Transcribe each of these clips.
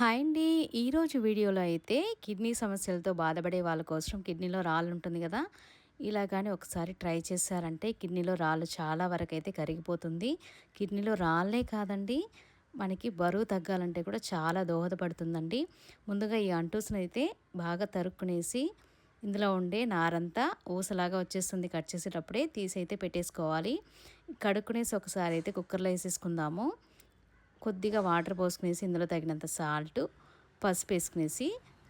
Hi అండి. ఈరోజు వీడియోలో అయితే కిడ్నీ సమస్యలతో బాధపడే వాళ్ళ కోసం కిడ్నీలో రాళ్ళు ఉంటుంది కదా. ఇలా కానీ ఒకసారి ట్రై చేశారంటే కిడ్నీలో రాళ్ళు చాలా వరకు అయితే కరిగిపోతుంది. కిడ్నీలో రాళ్ళే కాదండి మనకి బరువు తగ్గాలంటే కూడా చాలా దోహదపడుతుందండి. ముందుగా ఈ అంటూస్ని అయితే బాగా తరుక్కునేసి ఇందులో ఉండే నారంతా ఊసలాగా వచ్చేస్తుంది. కట్ చేసేటప్పుడే తీసి అయితే పెట్టేసుకోవాలి. కడుక్కునేసి ఒకసారి అయితే కుక్కర్లో వేసేసుకుందాము. కొద్దిగా వాటర్ పోసుకునేసి ఇందులో తగినంత సాల్ట్ పసుపు వేసుకునేసి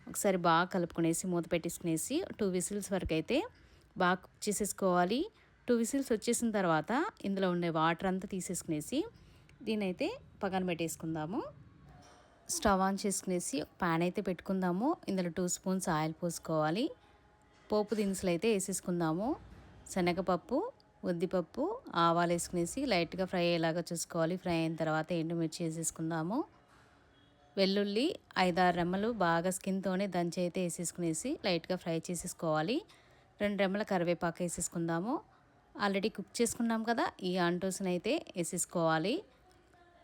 ఒకసారి బాగా కలుపుకునేసి మూత పెట్టేసుకునేసి టూ విసిల్స్ వరకు అయితే బాగా కుక్ చేసేసుకోవాలి. టూ విసిల్స్ వచ్చేసిన తర్వాత ఇందులో ఉండే వాటర్ అంతా తీసేసుకునేసి దీని అయితే పక్కన పెట్టేసుకుందాము. స్టవ్ ఆన్ చేసుకునేసి ప్యాన్ అయితే పెట్టుకుందాము. ఇందులో టూ స్పూన్స్ ఆయిల్ పోసుకోవాలి. పోపు దినుసులు అయితే వేసేసుకుందాము. శనగపప్పు ఉద్దిపప్పు ఆవాలు వేసుకునేసి లైట్గా ఫ్రై అయ్యేలాగా చూసుకోవాలి. ఫ్రై అయిన తర్వాత ఎండుమిర్చి వేసేసుకుందాము. వెల్లుల్లి ఐదారు రెమ్మలు బాగా స్కిన్తోనే దంచి అయితే వేసేసుకునేసి లైట్గా ఫ్రై చేసేసుకోవాలి. రెండు రెమ్మల కరివేపాకు వేసేసుకుందాము. ఆల్రెడీ కుక్ చేసుకున్నాం కదా ఈ అంటోస్ని అయితే వేసేసుకోవాలి.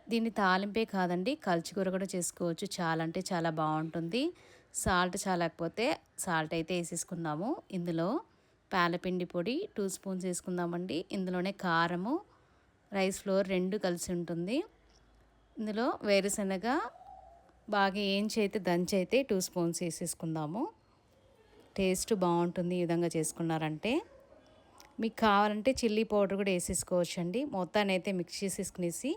దీన్ని తాలింపే కాదండి కలుచుకూర కూడా చేసుకోవచ్చు. చాలా అంటే చాలా బాగుంటుంది. సాల్ట్ చాలకపోతే సాల్ట్ అయితే వేసేసుకుందాము ఇందులో. పాలపిండి పొడి టూ స్పూన్స్ వేసుకుందామండి. ఇందులోనే కారము రైస్ ఫ్లోర్ రెండు కలిసి ఉంటుంది. ఇందులో వేరుశనగ బాగా ఏం చేతే దంచి అయితే టూ స్పూన్స్ వేసేసుకుందాము. టేస్ట్ బాగుంటుంది ఈ విధంగా చేసుకున్నారంటే. మీకు కావాలంటే చిల్లీ పౌడర్ కూడా వేసేసుకోవచ్చు అండి మొత్తాన్ని అయితే మిక్స్ చేసేసుకునేసి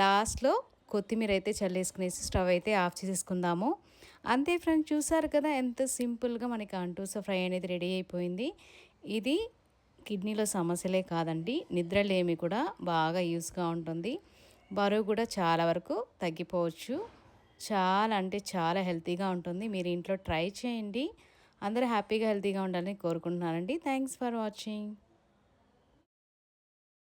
లాస్ట్లో కొత్తిమీర అయితే చల్లేసుకునేసి స్టవ్ అయితే ఆఫ్ చేసేసుకుందాము. అంతే ఫ్రెండ్స్ చూసారు కదా ఎంత సింపుల్గా మనకి అంటూస ఫ్రై అనేది రెడీ అయిపోయింది. ఇది కిడ్నీలో సమస్యలే కాదండి. నిద్రలేమి కూడా బాగా యూస్గా ఉంటుంది. బరువు కూడా చాలా వరకు తగ్గిపోవచ్చు. చాలా అంటే చాలా హెల్తీగా ఉంటుంది. మీరు ఇంట్లో ట్రై చేయండి. అందరూ హ్యాపీగా హెల్తీగా ఉండాలని కోరుకుంటున్నానండి. Thanks for watching.